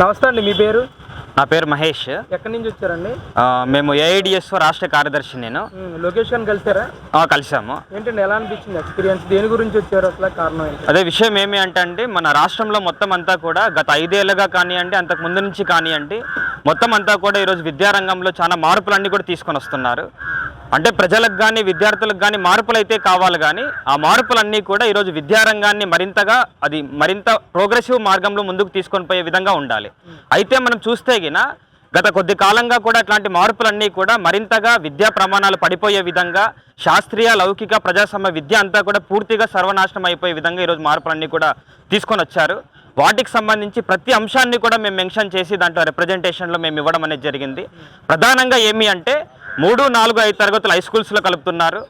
నమస్తే అండి మీ పేరు? నా పేరు మహేష్. ఎక్కడి నుంచి వచ్చారండి? ఆ, మేము ఏఐడిఎస్ రాష్ట్ర కార్యదర్శి నేను. ఉమ్, లొకేషన్ కలిసారా? ఆ, కలిసాము. ఏంటండి ఎలా అనిపించింది ఎక్స్పీరియన్స్? దేని గురించి వచ్చారు? అసలు కారణం ఏంటి? అదే విషయం ఏమి అంటే అండి మన రాష్ట్రంలో మొత్తం అంతా కూడా గత ఐదేళ్ళుగా కానివ్వండి అంతకు ముందు నుంచి కానివ్వండి మొత్తం అంతా కూడా ఈరోజు విద్యారంగంలో చాలా మార్పులన్నీ కూడా తీసుకొని వస్తున్నారు. అంటే ప్రజలకు కానీ విద్యార్థులకు కానీ మార్పులు అయితే కావాలి కానీ ఆ మార్పులన్నీ కూడా ఈరోజు విద్యారంగాన్ని మరింతగా అది మరింత ప్రోగ్రెసివ్ మార్గంలో ముందుకు తీసుకొని పోయే విధంగా ఉండాలి. అయితే మనం చూస్తే గిన గత కొద్ది కాలంగా కూడా అట్లాంటి మార్పులన్నీ కూడా మరింతగా విద్యా ప్రమాణాలు పడిపోయే విధంగా శాస్త్రీయ లౌకిక ప్రజాస్వామ్య విద్య అంతా కూడా పూర్తిగా సర్వనాశనం అయిపోయే విధంగా ఈరోజు మార్పులన్నీ కూడా తీసుకొని వచ్చారు. వాటికి సంబంధించి ప్రతి అంశాన్ని కూడా మేము మెన్షన్ చేసి దాంట్లో రిప్రజెంటేషన్లో మేము ఇవ్వడం అనేది జరిగింది. ప్రధానంగా ఏమి అంటే మూడు నాలుగు ఐదు తరగతులు హై స్కూల్స్లో కలుపుతున్నారు.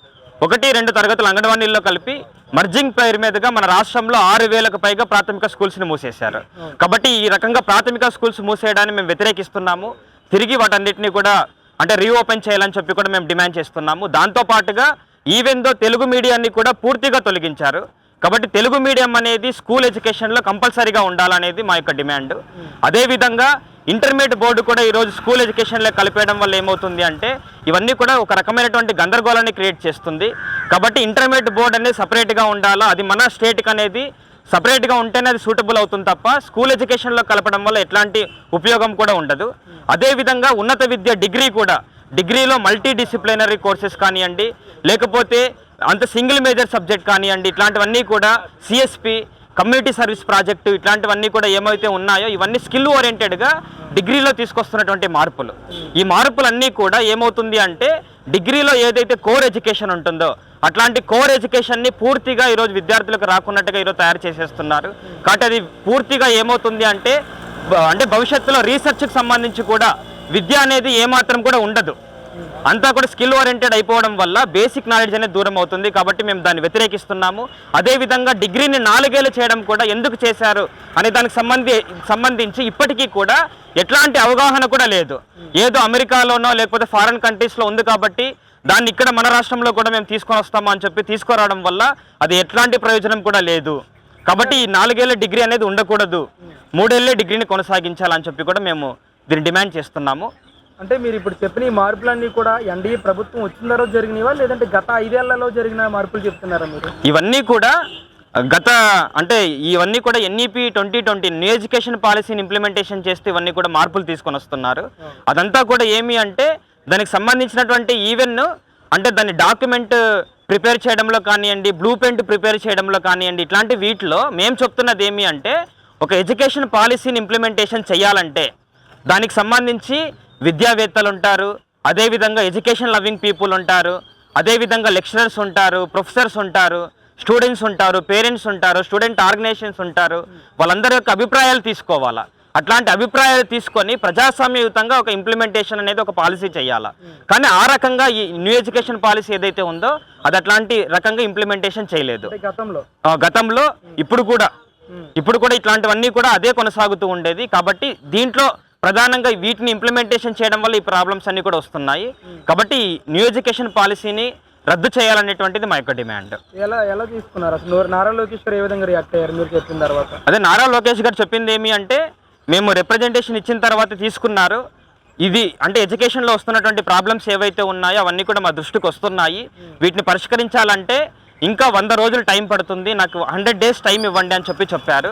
ఒకటి రెండు తరగతులు అంగన్వాడీల్లో కలిపి మర్జింగ్ పేరు మీదుగా మన రాష్ట్రంలో ఆరు వేలకు పైగా ప్రాథమిక స్కూల్స్ని మూసేశారు. కాబట్టి ఈ రకంగా ప్రాథమిక స్కూల్స్ మూసేయడాన్ని మేము వ్యతిరేకిస్తున్నాము. తిరిగి వాటన్నిటిని కూడా అంటే రీఓపెన్ చేయాలని చెప్పి కూడా మేము డిమాండ్ చేస్తున్నాము. దాంతో పాటుగా ఈవెన్ దో తెలుగు మీడియాన్ని కూడా పూర్తిగా తొలగించారు. కాబట్టి తెలుగు మీడియం అనేది స్కూల్ ఎడ్యుకేషన్లో కంపల్సరీగా ఉండాలనేది మా యొక్క డిమాండ్ అదేవిధంగా ఇంటర్మీడియట్ బోర్డు కూడా ఈరోజు స్కూల్ ఎడ్యుకేషన్లో కలిపేయడం వల్ల ఏమవుతుంది అంటే ఇవన్నీ కూడా ఒక రకమైనటువంటి గందరగోళాన్ని క్రియేట్ చేస్తుంది. కాబట్టి ఇంటర్మీడియట్ బోర్డు అనేది సపరేట్గా ఉండాలా? అది మన స్టేట్కి అనేది సపరేట్గా ఉంటేనే అది సూటబుల్ అవుతుంది తప్ప స్కూల్ ఎడ్యుకేషన్లో కలపడం వల్ల ఎట్లాంటి ఉపయోగం కూడా ఉండదు. అదేవిధంగా ఉన్నత విద్య డిగ్రీ కూడా డిగ్రీలో మల్టీ డిసిప్లినరీ కోర్సెస్ కానివ్వండి లేకపోతే అంత సింగిల్ మేజర్ సబ్జెక్ట్ కానివ్వండి ఇట్లాంటివన్నీ కూడా సిఎస్పి కమ్యూనిటీ సర్వీస్ ప్రాజెక్టు ఇట్లాంటివన్నీ కూడా ఏమైతే ఉన్నాయో ఇవన్నీ స్కిల్ ఓరియంటెడ్గా డిగ్రీలో తీసుకొస్తున్నటువంటి మార్పులు. ఈ మార్పులన్నీ కూడా ఏమవుతుంది అంటే డిగ్రీలో ఏదైతే కోర్ ఎడ్యుకేషన్ ఉంటుందో అట్లాంటి కోర్ ఎడ్యుకేషన్ని పూర్తిగా ఈరోజు విద్యార్థులకు రాకున్నట్టుగా ఈరోజు తయారు చేసేస్తున్నారు. కాబట్టి అది పూర్తిగా ఏమవుతుంది అంటే అంటే భవిష్యత్తులో రీసెర్చ్కి సంబంధించి కూడా విద్య అనేది ఏమాత్రం కూడా ఉండదు. అంతా కూడా స్కిల్ ఓరియంటెడ్ అయిపోవడం వల్ల బేసిక్ నాలెడ్జ్ అనేది దూరం అవుతుంది కాబట్టి మేము దాన్ని వ్యతిరేకిస్తున్నాము. అదేవిధంగా డిగ్రీని నాలుగేళ్ళు చేయడం కూడా ఎందుకు చేశారు అనే దానికి సంబంధి సంబంధించి ఇప్పటికీ కూడా ఎట్లాంటి అవగాహన కూడా లేదు. ఏదో అమెరికాలోనో లేకపోతే ఫారెన్ కంట్రీస్లో ఉంది కాబట్టి దాన్ని ఇక్కడ మన రాష్ట్రంలో కూడా మేము తీసుకొని వస్తామా అని చెప్పి తీసుకురావడం వల్ల అది ఎట్లాంటి ప్రయోజనం కూడా లేదు. కాబట్టి ఈ నాలుగేళ్ళ డిగ్రీ అనేది ఉండకూడదు. మూడేళ్ళే డిగ్రీని కొనసాగించాలని చెప్పి కూడా మేము దీన్ని డిమాండ్ చేస్తున్నాము. అంటే మీరు ఇప్పుడు చెప్పిన ఈ మార్పులన్నీ కూడా ఎన్డీఏ ప్రభుత్వం వచ్చిన తర్వాత జరిగినవా? లేదంటే గత ఐదేళ్ళలో జరిగిన మార్పులు చెప్తున్నారా మీరు? ఇవన్నీ కూడా గత అంటే ఇవన్నీ కూడా NEP twenty twenty new education పాలసీని ఇంప్లిమెంటేషన్ చేస్తే ఇవన్నీ కూడా మార్పులు తీసుకొని వస్తున్నారు. అదంతా కూడా ఏమి అంటే దానికి సంబంధించినటువంటి ఈవెన్ అంటే దాన్ని డాక్యుమెంట్ ప్రిపేర్ చేయడంలో కానివ్వండి బ్లూ ప్రింట్ ప్రిపేర్ చేయడంలో కానివ్వండి ఇట్లాంటి వీటిలో మేము చెప్తున్నది ఏమి అంటే ఒక ఎడ్యుకేషన్ పాలసీని ఇంప్లిమెంటేషన్ చేయాలంటే దానికి సంబంధించి విద్యావేత్తలు ఉంటారు అదేవిధంగా ఎడ్యుకేషన్ లవింగ్ పీపుల్ ఉంటారు అదేవిధంగా లెక్చరర్స్ ఉంటారు ప్రొఫెసర్స్ ఉంటారు స్టూడెంట్స్ ఉంటారు పేరెంట్స్ ఉంటారు స్టూడెంట్ ఆర్గనైజేషన్స్ ఉంటారు. వాళ్ళందరి యొక్క అభిప్రాయాలు తీసుకోవాలా? అట్లాంటి అభిప్రాయాలు తీసుకొని ప్రజాస్వామ్యయుతంగా ఒక ఇంప్లిమెంటేషన్ అనేది ఒక పాలసీ చేయాలా? కానీ ఆ రకంగా ఈ న్యూ ఎడ్యుకేషన్ పాలసీ ఏదైతే ఉందో అది అట్లాంటి రకంగా ఇంప్లిమెంటేషన్ చేయలేదు. గతంలో? గతంలో ఇప్పుడు కూడా. ఇప్పుడు కూడా ఇట్లాంటివన్నీ కూడా అదే కొనసాగుతూ ఉండేది. కాబట్టి దీంట్లో ప్రధానంగా వీటిని ఇంప్లిమెంటేషన్ చేయడం వల్ల ఈ ప్రాబ్లమ్స్ అన్ని కూడా వస్తున్నాయి. కాబట్టి న్యూ ఎడ్యుకేషన్ పాలసీని రద్దు చేయాలనేటువంటిది మా యొక్క డిమాండ్ ఎలా ఎలా తీసుకున్నారు? అసలు నోరు- నారా లోకేశ్వర్ ఏ విధంగా రియాక్ట్ అయ్యారు? మీరు చెప్పిన తర్వాత. అదే నారా లోకేష్ గారు చెప్పింది ఏమి అంటే మేము రిప్రజెంటేషన్ ఇచ్చిన తర్వాత తీసుకున్నారు. ఇది అంటే ఎడ్యుకేషన్లో వస్తున్నటువంటి ప్రాబ్లమ్స్ ఏవైతే ఉన్నాయో అవన్నీ కూడా మా దృష్టికి వస్తున్నాయి. వీటిని పరిష్కరించాలంటే ఇంకా వంద రోజులు టైం పడుతుంది. నాకు హండ్రెడ్ డేస్ టైం ఇవ్వండి అని చెప్పి చెప్పారు.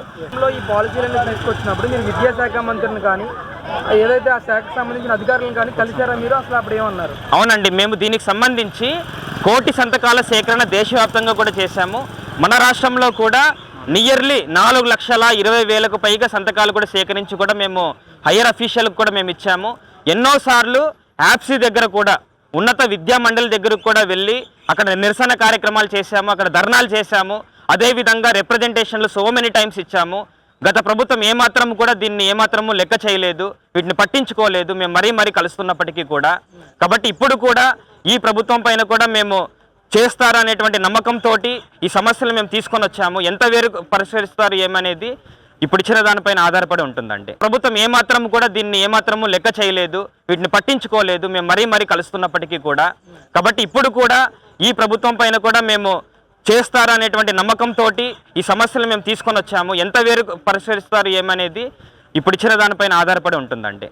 ఈ పాలసీలన్నీ తీసుకొచ్చినప్పుడు మీరు విద్యాశాఖ మంత్రిని కానీ ఏదైతే ఆ శాఖకు సంబంధించిన అధికారులను కానీ కలిశారా మీరు అసలు అప్పుడు ఏమన్నారు? అవునండి మేము దీనికి సంబంధించి కోటి సంతకాల సేకరణ దేశవ్యాప్తంగా కూడా చేశాము. మన రాష్ట్రంలో కూడా నియర్లీ నాలుగు లక్షల ఇరవై వేలకు పైగా సంతకాలు కూడా సేకరించి కూడా మేము హయ్యర్ అఫీషియల్కి కూడా మేము ఇచ్చాము. ఎన్నోసార్లు యాప్సీ దగ్గర కూడా ఉన్నత విద్యా మండలి దగ్గరకు కూడా వెళ్ళి అక్కడ నిరసన కార్యక్రమాలు చేశాము అక్కడ ధర్నాలు చేశాము. అదేవిధంగా రిప్రజెంటేషన్లు సో మెనీ టైమ్స్ ఇచ్చాము. గత ప్రభుత్వం ఏమాత్రం కూడా దీన్ని ఏమాత్రము లెక్క చేయలేదు వీటిని పట్టించుకోలేదు మేము మరీ మరీ కలుస్తున్నప్పటికీ కూడా. కాబట్టి ఇప్పుడు కూడా ఈ ప్రభుత్వం పైన కూడా మేము చేస్తారనేటువంటి నమ్మకంతో ఈ సమస్యలు మేము తీసుకొని వచ్చాము. ఎంత వేరు పరిష్కరిస్తారు ఏమనేది ఇప్పుడు ఇచ్చిన దానిపైన ఆధారపడి ఉంటుందండి. ప్రభుత్వం ఏమాత్రం కూడా దీన్ని ఏమాత్రము లెక్క చేయలేదు వీటిని పట్టించుకోలేదు మేము మరీ మరీ కలుస్తున్నప్పటికీ కూడా. కాబట్టి ఇప్పుడు కూడా ఈ ప్రభుత్వం పైన కూడా మేము చేస్తారనేటువంటి నమ్మకంతో ఈ సమస్యలు మేము తీసుకొని వచ్చాము. ఎంత వేరు పరిష్కరిస్తారు ఏమనేది ఇప్పుడు ఇచ్చిన దానిపైన ఆధారపడి ఉంటుందండి.